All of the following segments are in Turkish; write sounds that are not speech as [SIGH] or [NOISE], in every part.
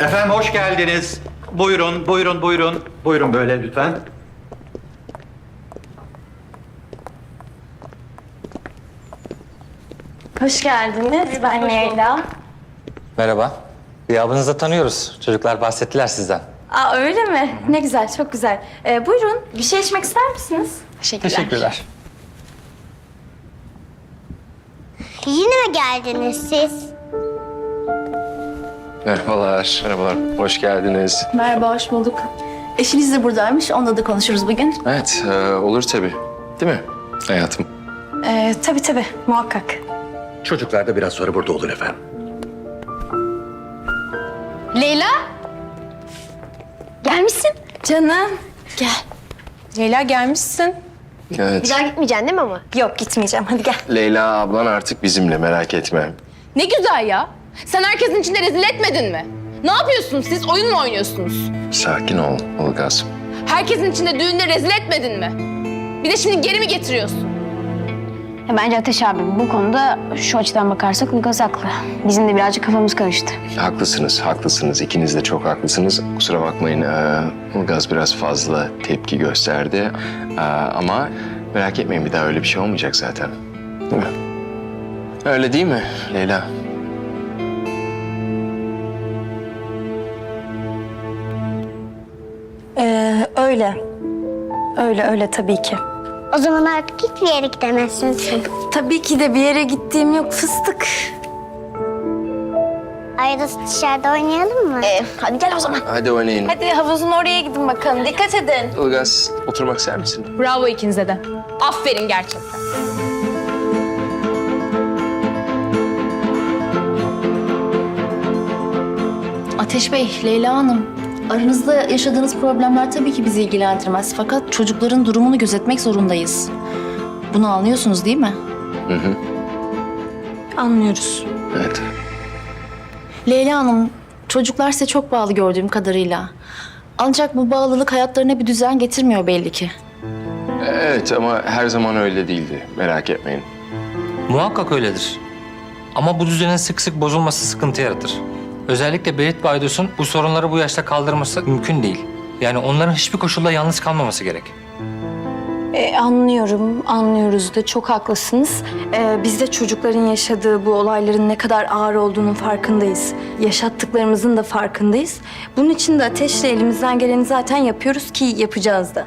Efendim hoş geldiniz. Buyurun, buyurun, buyurun. Buyurun böyle lütfen. Hoş geldiniz. Ben Leyla. Merhaba. Gıyabınızı tanıyoruz. Çocuklar bahsettiler sizden. Aa öyle mi? Ne güzel, çok güzel. Ee, buyurun, bir şey içmek ister misiniz? Teşekkürler. Teşekkürler. Yine mi geldiniz siz? Merhabalar, merhabalar. Hoş geldiniz. Merhaba, hoş bulduk. Eşiniz de buradaymış, onunla da konuşuruz bugün. Evet, e, olur tabii. Değil mi hayatım? Ee, tabii tabii, muhakkak. Çocuklar da biraz sonra burada olur efendim. Leyla? Gelmişsin. Canım. Gel. Leyla gelmişsin. Evet. daha gitmeyeceksin değil mi ama? Yok gitmeyeceğim, hadi gel. Leyla ablan artık bizimle, merak etme. Ne güzel ya. Sen herkesin içinde rezil etmedin mi? Ne yapıyorsunuz siz? Oyun mu oynuyorsunuz? Sakin ol Ilgaz. Herkesin içinde düğünde rezil etmedin mi? Bir de şimdi geri mi getiriyorsun? Ya Bence Ateş abi bu konuda şu açıdan bakarsak Ilgaz haklı. Bizim de birazcık kafamız karıştı. Haklısınız, haklısınız. İkiniz de çok haklısınız. Kusura bakmayın, e, Ilgaz biraz fazla tepki gösterdi. E, ama merak etmeyin, bir daha öyle bir şey olmayacak zaten. Değil mi? Öyle değil mi Leyla? Öyle. Öyle öyle tabii ki. O zaman artık hiçbir yere gidemezsin sen. Tabii ki de bir yere gittiğim yok fıstık. Arada dışarıda oynayalım mı? hadi gel o zaman. Hadi oynayın. Hadi havuzun oraya gidin bakalım. Dikkat edin. Ilgaz, oturmak ister misin? Bravo ikinize de. Aferin gerçekten. Ateş Bey, Leyla Hanım. Aranızda yaşadığınız problemler tabii ki bizi ilgilendirmez. Fakat çocukların durumunu gözetmek zorundayız. Bunu anlıyorsunuz değil mi? Hı hı. Anlıyoruz. Evet. Leyla Hanım, çocuklar size çok bağlı gördüğüm kadarıyla. Ancak bu bağlılık hayatlarına bir düzen getirmiyor belli ki. Evet ama her zaman öyle değildi. Merak etmeyin. Muhakkak öyledir. Ama bu düzenin sık sık bozulması sıkıntı yaratır. Özellikle Berit ve Aydos'un bu sorunları bu yaşta kaldırması mümkün değil. Yani onların hiçbir koşulda yalnız kalmaması gerek. Ee, anlıyorum, anlıyoruz da çok haklısınız. Ee, biz de çocukların yaşadığı bu olayların ne kadar ağır olduğunun farkındayız. Yaşattıklarımızın da farkındayız. Bunun için de ateşle elimizden geleni zaten yapıyoruz ki yapacağız da.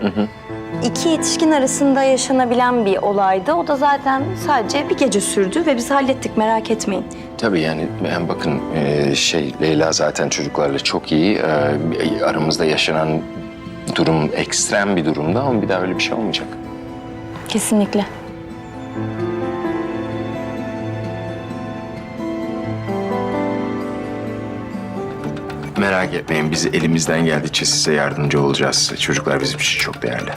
İki yetişkin arasında yaşanabilen bir olaydı. O da zaten sadece bir gece sürdü ve biz hallettik merak etmeyin. Tabii yani ben bakın e, şey Leyla zaten çocuklarla çok iyi. E, aramızda yaşanan durum ekstrem bir durumda ama bir daha öyle bir şey olmayacak. Kesinlikle. Merak etmeyin biz elimizden geldikçe size yardımcı olacağız. Çocuklar bizim için çok değerli.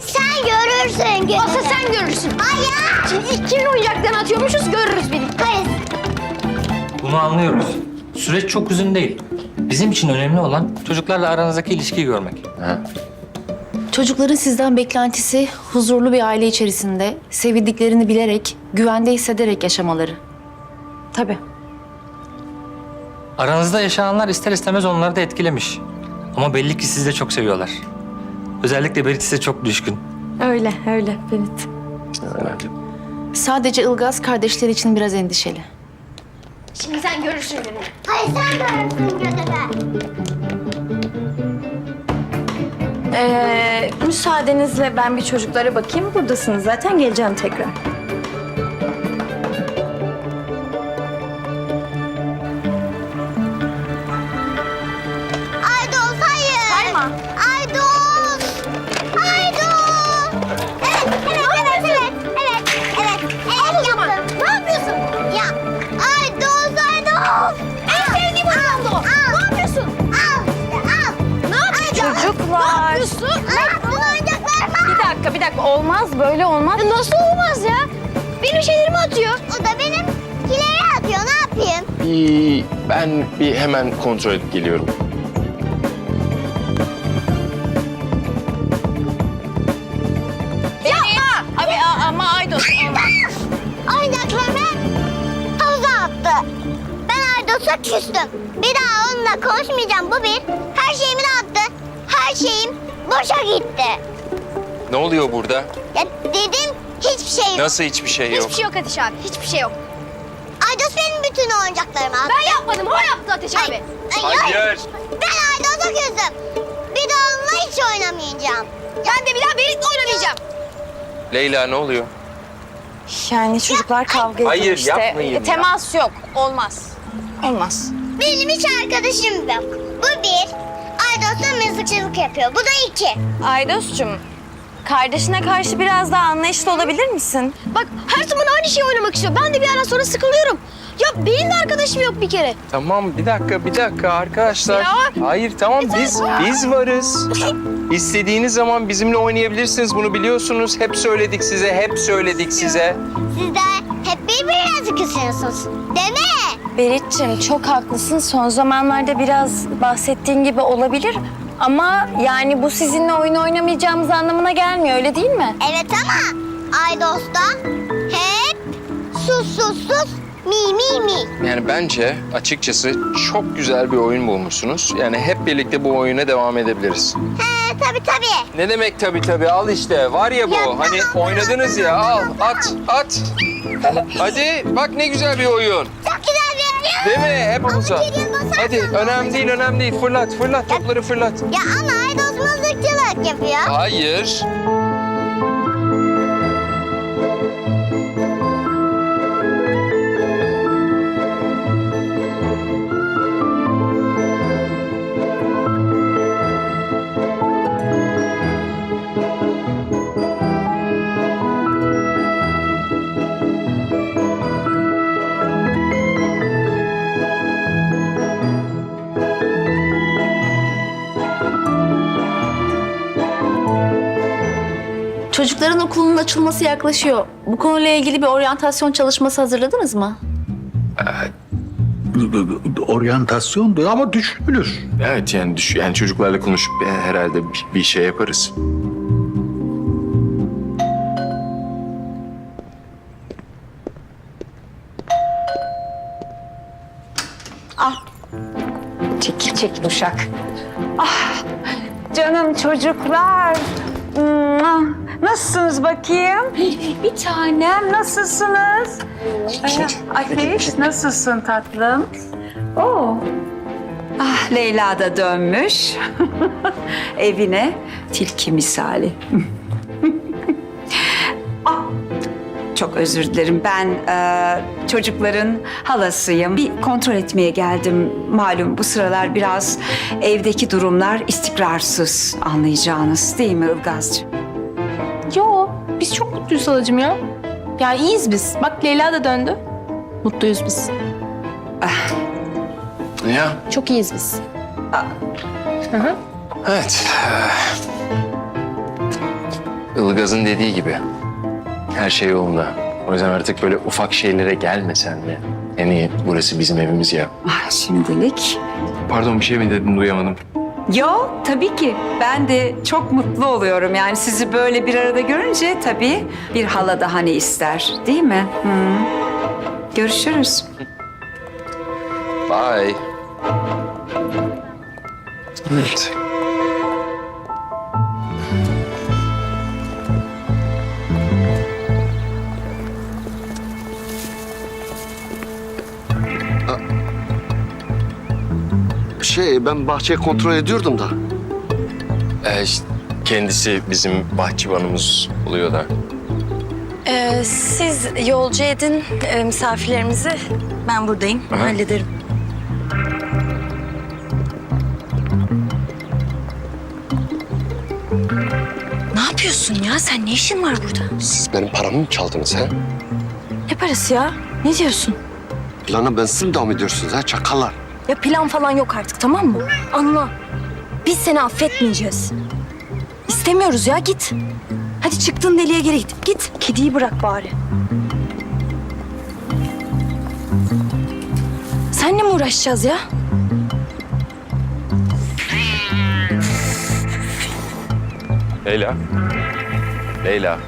Sen görürsün. Gö Asıl sen görürsün. Hayır. Şimdi kimin oyuncaklarını atıyormuşuz görürüz birlikte. Hayır. Bunu anlıyoruz. Süreç çok uzun değil. Bizim için önemli olan çocuklarla aranızdaki ilişkiyi görmek. Ha? Çocukların sizden beklentisi huzurlu bir aile içerisinde, sevildiklerini bilerek, güvende hissederek yaşamaları. Tabii. Aranızda yaşananlar ister istemez onları da etkilemiş. Ama belli ki sizi de çok seviyorlar. Özellikle Berit size çok düşkün. Öyle, öyle Berit. Sadece Ilgaz kardeşleri için biraz endişeli. Şimdi sen görürsün gününü. Hayır sen görürsün gözüme. Ee, müsaadenizle ben bir çocuklara bakayım. Buradasınız zaten geleceğim tekrar. Olmaz, böyle olmaz. Nasıl olmaz ya? Benim şeylerimi atıyor. O da benim kileri atıyor. Ne yapayım? Bir, ben bir hemen kontrol edip geliyorum. Abi a- ama Aydos. Oyuncaklarımı havuza attı. Ben Erdos'a küstüm. Bir daha onunla konuşmayacağım bu bir. Her şeyimi dağıttı. Her şeyim boşa gitti. Ne oluyor burada? Ya dedim hiçbir şey yok. Nasıl hiçbir şey yok? Hiçbir şey yok Ateş abi. Hiçbir şey yok. Aydos benim bütün oyuncaklarımı aldı. Ben yapmadım. O yaptı Ateş abi. Ay, ay, Hayır. Ben Aydos'a küstüm. Bir daha onunla hiç oynamayacağım. Ben de bir daha Berit'le oynamayacağım. Leyla ne oluyor? Yani çocuklar kavga ediyor Hayır işte. yapmayın ya. Temas yok. Olmaz. Olmaz. Benim hiç arkadaşım yok. Bu bir. Aydos'la mızıkçılık yapıyor. Bu da iki. Aydos'cum, kardeşine karşı biraz daha anlayışlı olabilir misin? Bak her zaman aynı şeyi oynamak istiyor. Ben de bir ara sonra sıkılıyorum. Ya benim de arkadaşım yok bir kere. Tamam bir dakika bir dakika arkadaşlar. Hayır tamam biz biz varız. İstediğiniz zaman bizimle oynayabilirsiniz bunu biliyorsunuz. Hep söyledik size, hep söyledik size. Siz de hep birbirinizi kısıyorsunuz. Değil mi? Berit'ciğim çok haklısın. Son zamanlarda biraz bahsettiğin gibi olabilir. Ama yani bu sizinle oyun oynamayacağımız anlamına gelmiyor öyle değil mi? Evet ama Aydos'ta hep sus sus sus mi mi mi. Yani bence açıkçası çok güzel bir oyun bulmuşsunuz. Yani hep birlikte bu oyuna devam edebiliriz. He tabii tabii. Ne demek tabii tabii al işte var ya bu. Ya hani tamam. oynadınız ya al at at. Hadi bak ne güzel bir oyun. Çok güzel Değil mi? Hep basarsan Hadi önemli değil önemli değil fırlat fırlat topları fırlat. Ya ama Aydos mızıkçılık yapıyor. Hayır. Çocukların okulunun açılması yaklaşıyor. Bu konuyla ilgili bir oryantasyon çalışması hazırladınız mı? Oryantasyondu ama düşünülür. Evet yani düş yani çocuklarla konuşup e, herhalde bir, bir şey yaparız. Çekil çekil uşak. Ah canım çocuklar. Mua! Nasılsınız bakayım? Bir tanem nasılsınız? Ateş nasılsın tatlım? Oo. Ah Leyla da dönmüş. [LAUGHS] Evine tilki misali. [LAUGHS] ah, çok özür dilerim. Ben e, çocukların halasıyım. Bir kontrol etmeye geldim. Malum bu sıralar biraz evdeki durumlar istikrarsız anlayacağınız değil mi Ilgazcığım? Mutluyuz halacığım ya. Yani iyiyiz biz. Bak Leyla da döndü. Mutluyuz biz. Ya Çok iyiyiz biz. evet. Ilgaz'ın dediği gibi her şey yolunda. O yüzden artık böyle ufak şeylere gelmesen mi? Yani burası bizim evimiz ya. Ah, şimdilik. Pardon bir şey mi dedin duyamadım. Yo tabii ki. Ben de çok mutlu oluyorum. Yani sizi böyle bir arada görünce tabii bir hala daha ne ister değil mi? Hı. Görüşürüz. Bye. Evet. Şey ben bahçeyi kontrol ediyordum da. Ee, işte kendisi bizim bahçıvanımız oluyor da. Ee, siz yolcu edin e, misafirlerimizi. Ben buradayım. Hallederim. Ne yapıyorsun ya? Sen ne işin var burada? Siz benim paramı mı çaldınız ha? Ne parası ya? Ne diyorsun? Plana bensiz mi devam ediyorsunuz ha çakallar? Ya plan falan yok artık tamam mı? Anla. Biz seni affetmeyeceğiz. İstemiyoruz ya git. Hadi çıktığın deliğe geri git. Git. Kediyi bırak bari. Senle mi uğraşacağız ya? Leyla. Leyla.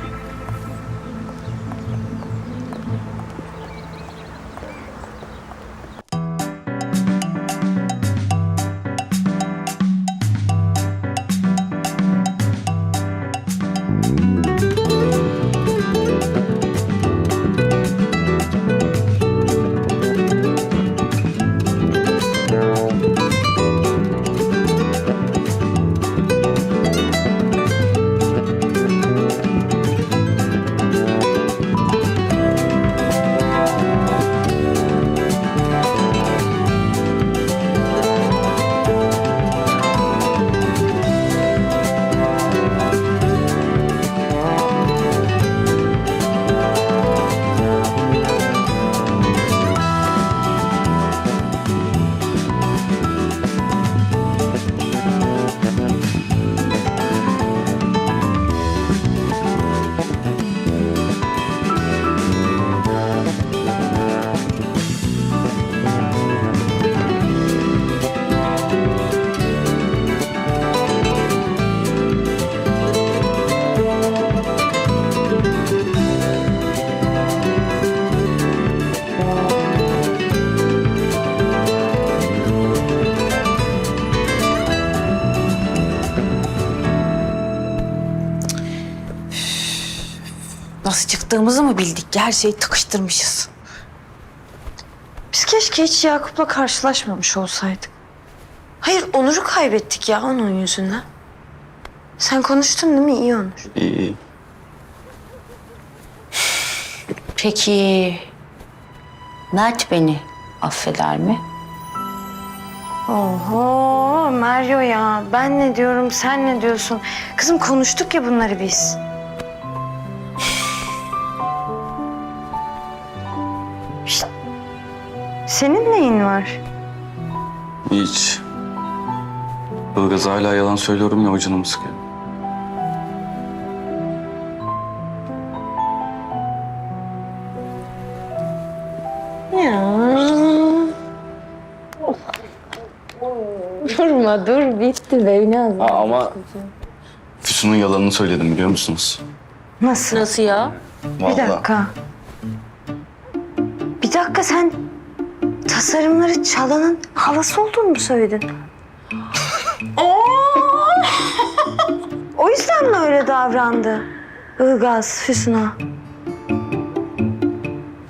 Nasıl çıktığımızı mı bildik? Her şeyi tıkıştırmışız. Biz keşke hiç Yakup'la karşılaşmamış olsaydık. Hayır Onur'u kaybettik ya onun yüzünden. Sen konuştun değil mi? İyi Onur. İyi iyi. Peki Mert beni affeder mi? Oho Meryo ya. Ben ne diyorum sen ne diyorsun? Kızım konuştuk ya bunları biz. Senin neyin var? Hiç. Ilgaz hala yalan söylüyorum ya o canımı sıkıyor. Durma dur bitti Beynaz. Aa, ama Füsun'un yalanını söyledim biliyor musunuz? Nasıl? Nasıl ya? Bir Vallahi. dakika. Bir dakika sen tasarımları çalanın halası olduğunu mu söyledin? [LAUGHS] o yüzden mi öyle davrandı? Ilgaz, Füsun'a.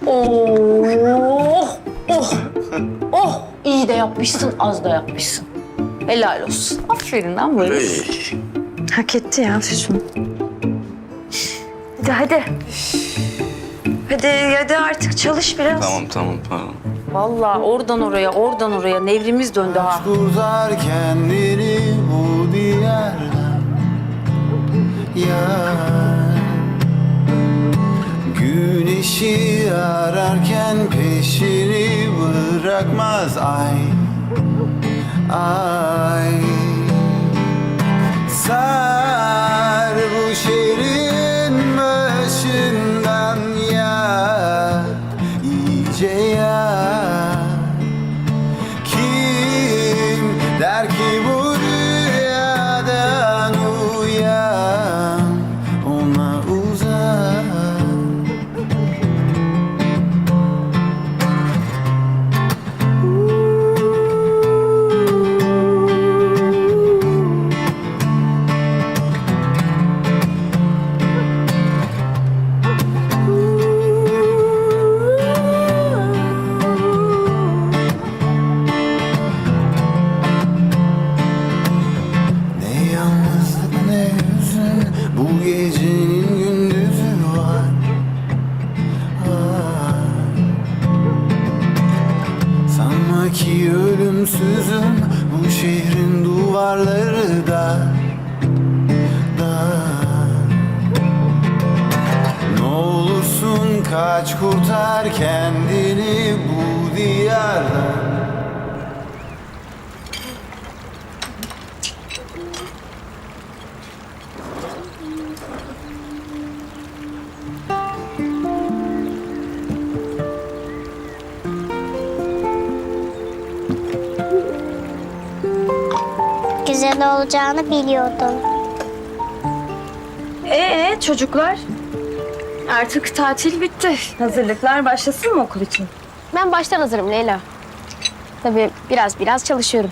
Oh, oh, oh. İyi de yapmışsın, az da yapmışsın. Helal olsun. Aferin lan böyle. Hak etti ya Füsun. Hadi hadi. Hadi hadi artık çalış biraz. Tamam tamam tamam. Vallahi oradan oraya, oradan oraya nevrimiz döndü ha. Kurtar kendini bu diyardan Yar. Güneşi ararken peşini bırakmaz ay. Ay. Sar biliyordum. Ee çocuklar? Artık tatil bitti. Hazırlıklar başlasın mı okul için? Ben baştan hazırım Leyla. Tabii biraz biraz çalışıyorum.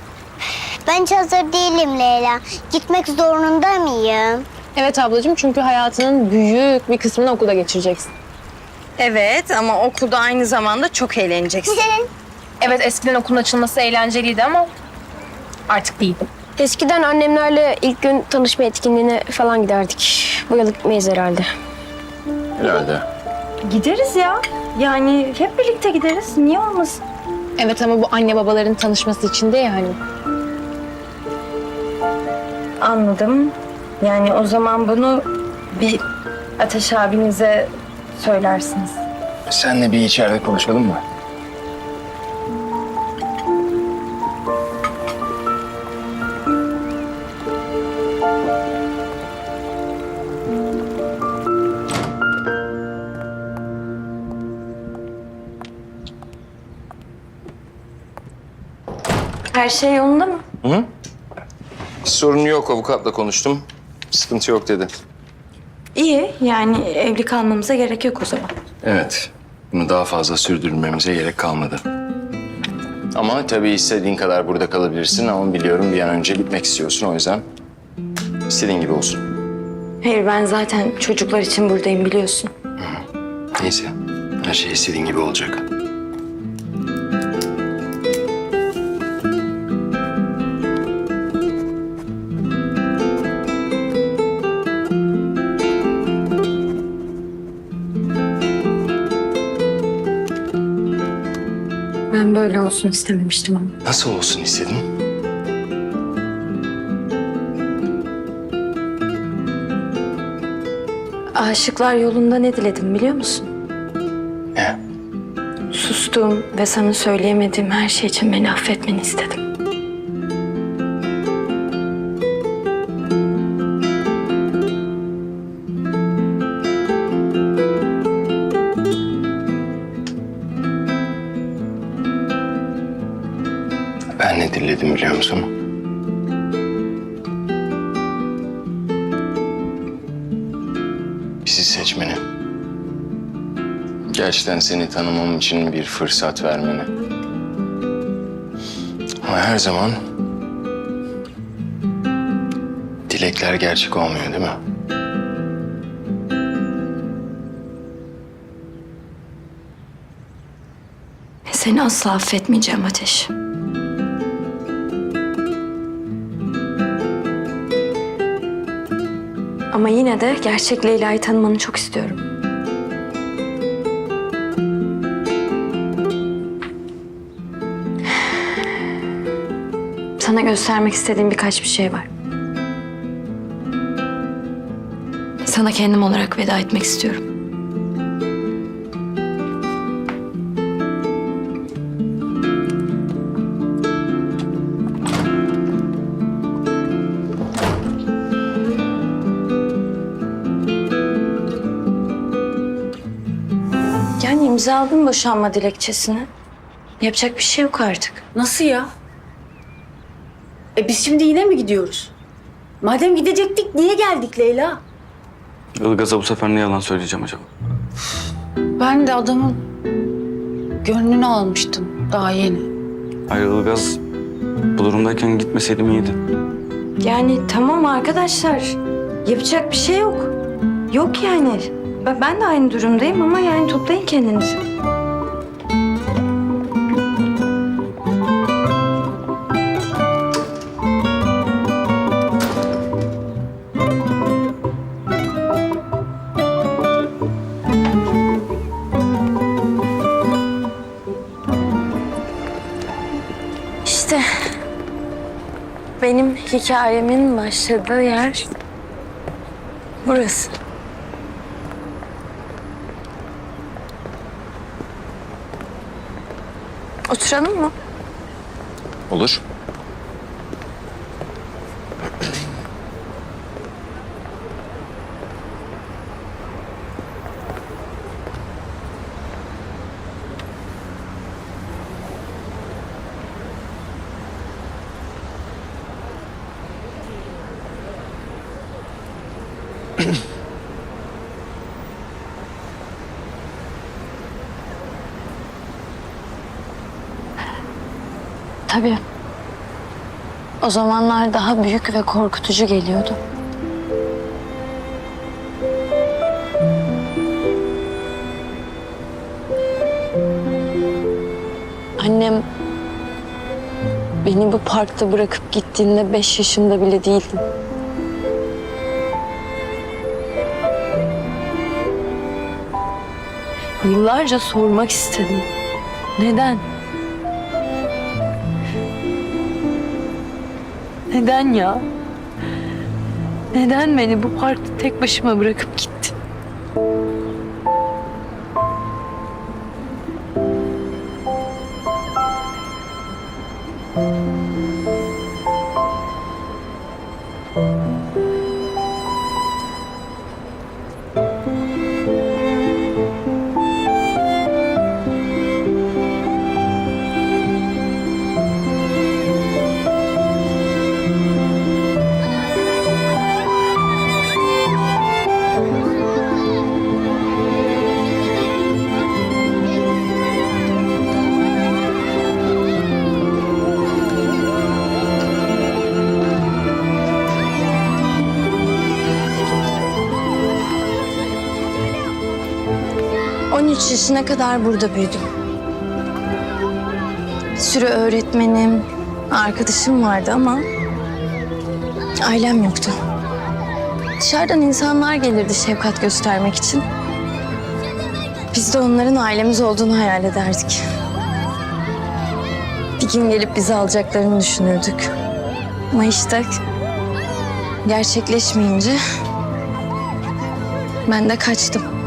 Ben hiç hazır değilim Leyla. Gitmek zorunda mıyım? Evet ablacığım çünkü hayatının büyük bir kısmını okulda geçireceksin. Evet ama okulda aynı zamanda çok eğleneceksin. Evet eskiden okulun açılması eğlenceliydi ama artık değil. Eskiden annemlerle ilk gün tanışma etkinliğine falan giderdik. Bu yıl gitmeyiz herhalde. Herhalde. Gideriz ya. Yani hep birlikte gideriz. Niye olmasın? Evet ama bu anne babaların tanışması için de yani. Anladım. Yani o zaman bunu bir Ateş abinize söylersiniz. Senle bir içeride konuşalım mı? Her şey yolunda mı? Sorun yok avukatla konuştum. Sıkıntı yok dedi. İyi. Yani evli kalmamıza gerek yok o zaman. Evet. Bunu daha fazla sürdürmemize gerek kalmadı. Ama tabii istediğin kadar burada kalabilirsin ama biliyorum bir an önce gitmek istiyorsun o yüzden istediğin gibi olsun. Hayır ben zaten çocuklar için buradayım biliyorsun. Neyse. Her şey istediğin gibi olacak. Olsun istememiştim ama. Nasıl olsun istedin? Aşıklar yolunda ne diledim biliyor musun? Ne? Sustuğum ve sana söyleyemediğim her şey için beni affetmeni istedim. Seçmeni. Gerçekten seni tanımam için bir fırsat vermeni. Ama her zaman dilekler gerçek olmuyor değil mi? Seni asla affetmeyeceğim Ateş. Ama yine de gerçek Leyla'yı tanımanı çok istiyorum. Sana göstermek istediğim birkaç bir şey var. Sana kendim olarak veda etmek istiyorum. İmzaladım boşanma dilekçesini. Yapacak bir şey yok artık. Nasıl ya? E biz şimdi yine mi gidiyoruz? Madem gidecektik niye geldik Leyla? Ilgaz'a bu sefer ne yalan söyleyeceğim acaba? Ben de adamın gönlünü almıştım daha yeni. Hayır Ilgaz bu durumdayken gitmeseydim iyiydi. Yani tamam arkadaşlar. Yapacak bir şey yok. Yok yani. Ben- Ben de aynı durumdayım ama yani toplayın kendinizi. İşte benim hikayemin başladığı yer burası. Oturalım mı? Olur. [CLEARS THROAT] Tabii. O zamanlar daha büyük ve korkutucu geliyordu. Annem beni bu parkta bırakıp gittiğinde beş yaşında bile değildim. Yıllarca sormak istedim. Neden? Neden ya? Neden beni bu parkta tek başıma bırakıp gittin? 13 yaşına kadar burada büyüdüm. Bir sürü öğretmenim, arkadaşım vardı ama ailem yoktu. Dışarıdan insanlar gelirdi şefkat göstermek için. Biz de onların ailemiz olduğunu hayal ederdik. Bir gün gelip bizi alacaklarını düşünürdük. Ama işte gerçekleşmeyince ben de kaçtım.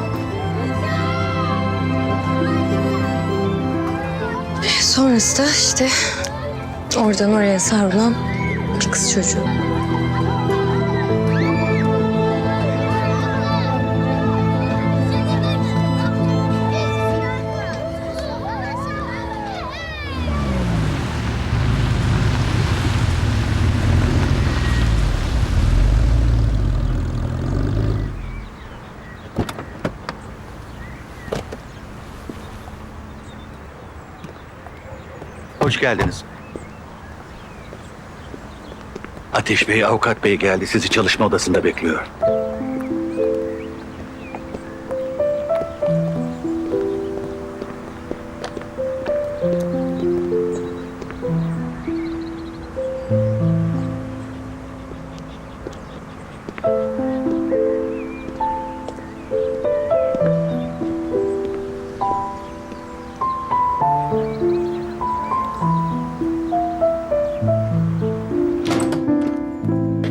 Sonrası da işte oradan oraya savrulan bir kız çocuğu. Hoş geldiniz. Ateş Bey, Avukat Bey geldi. Sizi çalışma odasında bekliyor.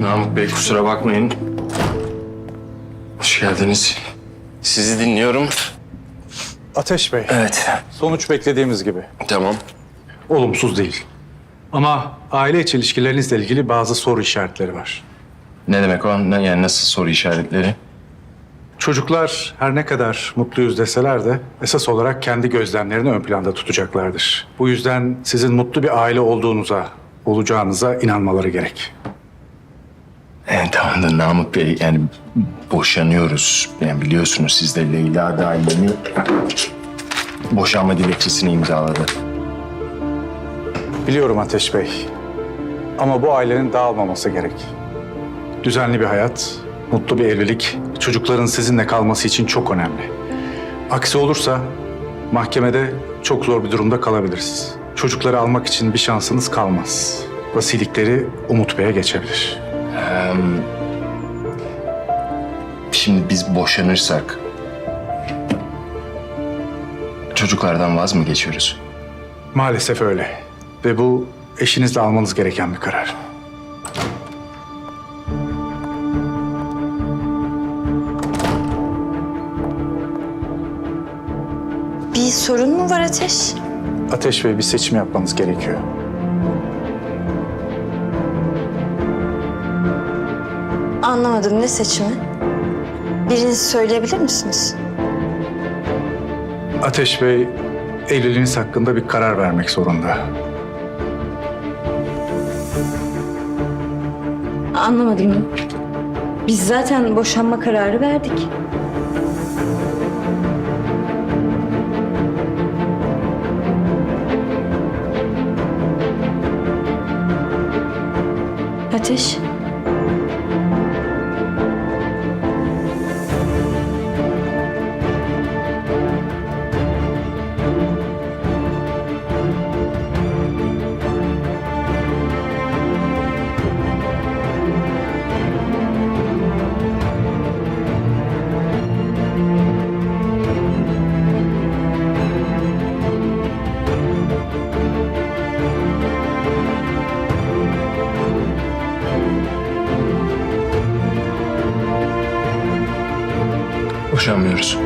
Namık Bey kusura bakmayın. Hoş geldiniz. Sizi dinliyorum. Ateş Bey, Evet. sonuç beklediğimiz gibi. Tamam. Olumsuz değil. Ama aile içi ilişkilerinizle ilgili bazı soru işaretleri var. Ne demek o? Ne, yani nasıl soru işaretleri? Çocuklar her ne kadar mutluyuz deseler de esas olarak kendi gözlemlerini ön planda tutacaklardır. Bu yüzden sizin mutlu bir aile olduğunuza, olacağınıza inanmaları gerek. Evet tamam da Namık Bey yani boşanıyoruz. Yani biliyorsunuz siz de Leyla da yeni boşanma dilekçesini imzaladı. Biliyorum Ateş Bey. Ama bu ailenin dağılmaması gerek. Düzenli bir hayat, mutlu bir evlilik çocukların sizinle kalması için çok önemli. Aksi olursa mahkemede çok zor bir durumda kalabiliriz. Çocukları almak için bir şansınız kalmaz. Vasilikleri Umut Bey'e geçebilir. Ee, şimdi biz boşanırsak çocuklardan vaz mı geçiyoruz? Maalesef öyle. Ve bu eşinizle almanız gereken bir karar. Bir sorun mu var Ateş? Ateş Bey bir seçim yapmanız gerekiyor. Anlamadım ne seçimi? Biriniz söyleyebilir misiniz? Ateş Bey evliliğiniz hakkında bir karar vermek zorunda. Anlamadım. Biz zaten boşanma kararı verdik. Ateş. Boşanmıyoruz.